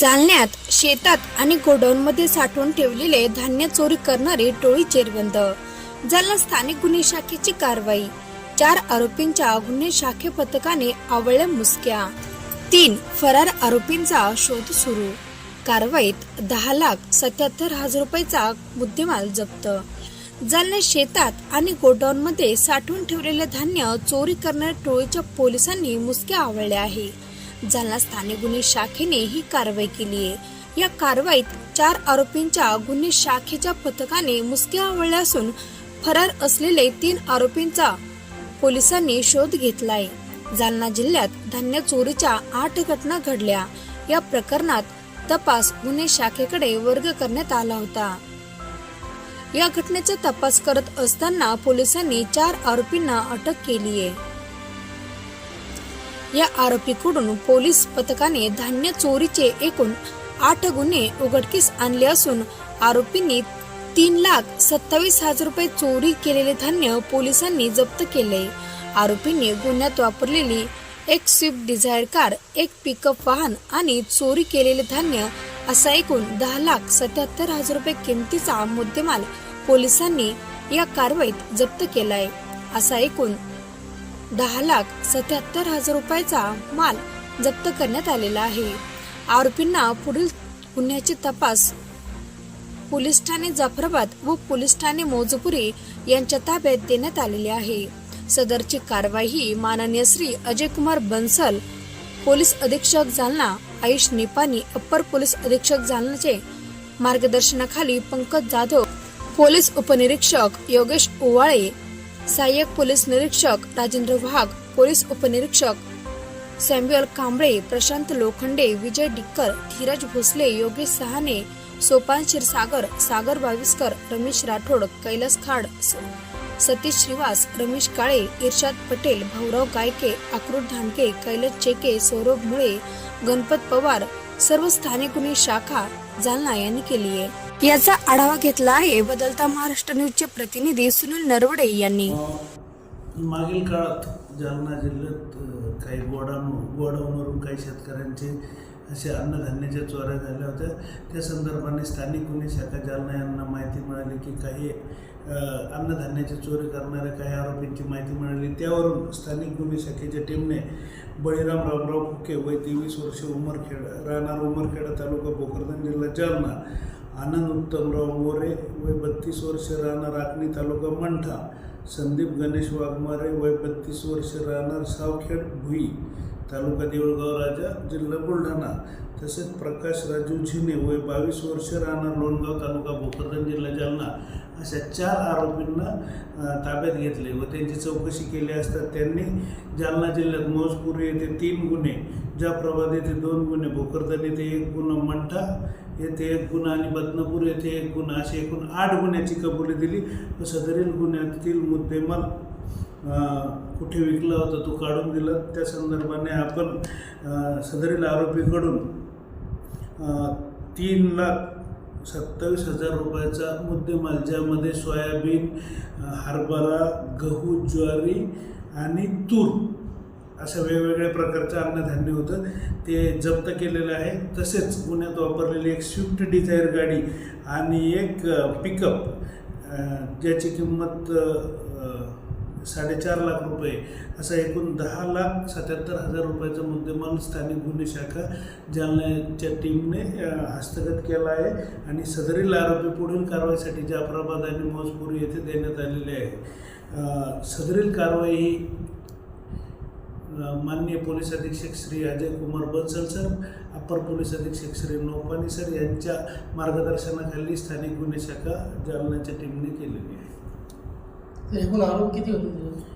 जालन्यात शेतात आणि गोडाऊनमध्ये साठवून ठेवलेले धान्य चोरी करणारी टोळी चेरबंद जालना स्थानिक गुन्हे शाखेची कारवाई. चार आरोपींच्या गुन्हे शाखे पथकाने आवळल्या मुसक्या. तीन फरार आरोपींचा शोध सुरू. कारवाईत दहा लाख सत्याहत्तर हजार रुपयाचा मुद्देमाल जप्त. जालना शेतात आणि गोडाऊनमध्ये साठवून ठेवलेले धान्य चोरी करणाऱ्या टोळीच्या पोलिसांनी मुसक्या आवळल्या आहे. जालना स्थानिक गुन्हे शाखेने ही कारवाई केली आहे. या कारवाईत चार आरोपींच्या गुन्हे शाखेच्या पथकाने मुसक्या आवळल्या असून फरार असलेले तीन आरोपींचा पोलिसांनी शोध घेतलाय जालना जिल्ह्यात धान्य चोरीच्या आठ घटना घडल्या. या प्रकरणात तपास गुन्हे शाखेकडे वर्ग करण्यात आला होता. या घटनेचा तपास करत असताना पोलिसांनी चार आरोपींना अटक केली आहे. या आरोपीकडून पोलीस पथकाने धान्य चोरीचे एकूण आठ गुन्हे उघडकीस आणले असून आरोपींनी तीन लाख सत्तावीस हजार रुपये चोरी केलेले धान्य पोलिसांनी जप्त केले. आरोपींनी गुन्ह्यात वापरलेली एक स्विफ्ट डिझायर कार एक पिकअप वाहन आणि चोरी केलेले धान्य असा एकूण दहा लाख सत्याहत्तर हजार रुपये किमतीचा मुद्देमाल पोलिसांनी या कारवाईत जप्त केलाय. असा एकूण दहा लाख सत्याहत्तर हजार रुपयाचा माल जप्त करण्यात आलेला आहे. आरोपींना पुढील गुन्ह्याची तपास पोलीस ठाणे जाफराबाद व पोलीस ठाणे मोजपुरी यांच्या ताब्यात देण्यात आलेली आहे. सदरची कारवाई माननीय श्री अजय कुमार बन्सल पोलीस अधीक्षक जालना आयुष निपानी अप्पर पोलीस अधीक्षक जालनाचे मार्गदर्शनाखाली पंकज जाधव पोलीस उपनिरीक्षक योगेश ओवाळे सहाय्यक पोलीस निरीक्षक राजेंद्र वाघ पोलीस उपनिरीक्षक सॅम्युअल कांबळे प्रशांत लोखंडे विजय डिक्कर धीरज भोसले योगेश सहाने सोपान क्षीरसागर सागर बाविस्कर रमेश राठोड कैलास खाड सतीश श्रीवास रमेश काळे इर्शाद पटेल भाऊराव गायके अक्रोड धानके कैलास चेके सौरभ मुळे गणपत पवार सर्व स्थानिक गुन्हे शाखा जालना यांनी केली आहे. याचा आढावा घेतला आहे बदलता महाराष्ट्र न्यूजचे प्रतिनिधी सुनील नरवडे यांनी. मागील काळात जालना जिल्ह्यात काही गोडाऊन गोडाऊनवरून काही शेतकऱ्यांचे असे अन्नधान्याच्या चोऱ्या झाल्या होत्या. त्या संदर्भाने स्थानिक गुन्हे शाखा जालना यांना माहिती मिळाली की काही अन्नधान्याची चोरी करणाऱ्या काही आरोपींची माहिती मिळाली. त्यावरून स्थानिक गुन्हे शाखेच्या टीमने बळीराम रामराव फुके वय तेवीस वर्ष उमरखेड राहणार उमरखेडा तालुका भोकरदन जिल्हा जालना आनंद उत्तमराव मोरे वय बत्तीस वर्ष राहणार आकणी तालुका मंठा. संदीप गणेश वाघमारे वय बत्तीस वर्ष राहणार सावखेड भुई तालुका देऊळगाव राजा जिल्हा बुलढाणा. तसेच प्रकाश राजू झिने वय बावीस वर्ष राहणार लोणगाव तालुका भोकरदन जिल्हा जालना. अशा चार आरोपींना ताब्यात घेतले व त्यांची चौकशी केली असता त्यांनी जालना जिल्ह्यात मौजपूर येथे तीन गुन्हे जाफराबाद येथे दोन गुन्हे भोकरदन येथे एक गुन्हा मंठा येथे एक गुन्हा आणि बदनापूर येथे एक गुन्हा असे एकूण आठ गुन्ह्याची कबुली दिली. व सदरील गुन्ह्यातील मुद्देमाल कुठे विकला होता तो काढून दिला. त्या संदर्भाने आपण सदरील आरोपीकडून तीन लाख सत्तावीस हजार रुपयाचा मुद्देमाल ज्यामध्ये सोयाबीन हरभरा गहू ज्वारी आणि तूर अशा वेगवेगळ्या प्रकारचं अन्नधान्य होतं. ते जप्त केलेलं आहे. तसेच गुन्ह्यात वापरलेली एक स्विफ्ट डिझायर गाडी आणि एक पिकअप ज्याची किंमत साडेचार लाख रुपये असा एकूण दहा लाख सत्याहत्तर हजार रुपयाचा मुद्देमाल स्थानिक गुन्हे शाखा जालन्याच्या टीमने हस्तगत केला आहे आणि सदरील आरोपी पुढील कारवाईसाठी जाफराबाद आणि मौजपूर येथे देण्यात आलेले आहे. सदरील कारवाई ही माननीय पोलीस अधीक्षक Shri Ajay Kumar Bansal sir upper police अधीक्षक श्री नोपानी सर यांच्या मार्गदर्शनाखाली स्थानिक गुन्हे शाखा जालन्याच्या टीमने केलेली आहे. एकूण आरोप किती होते?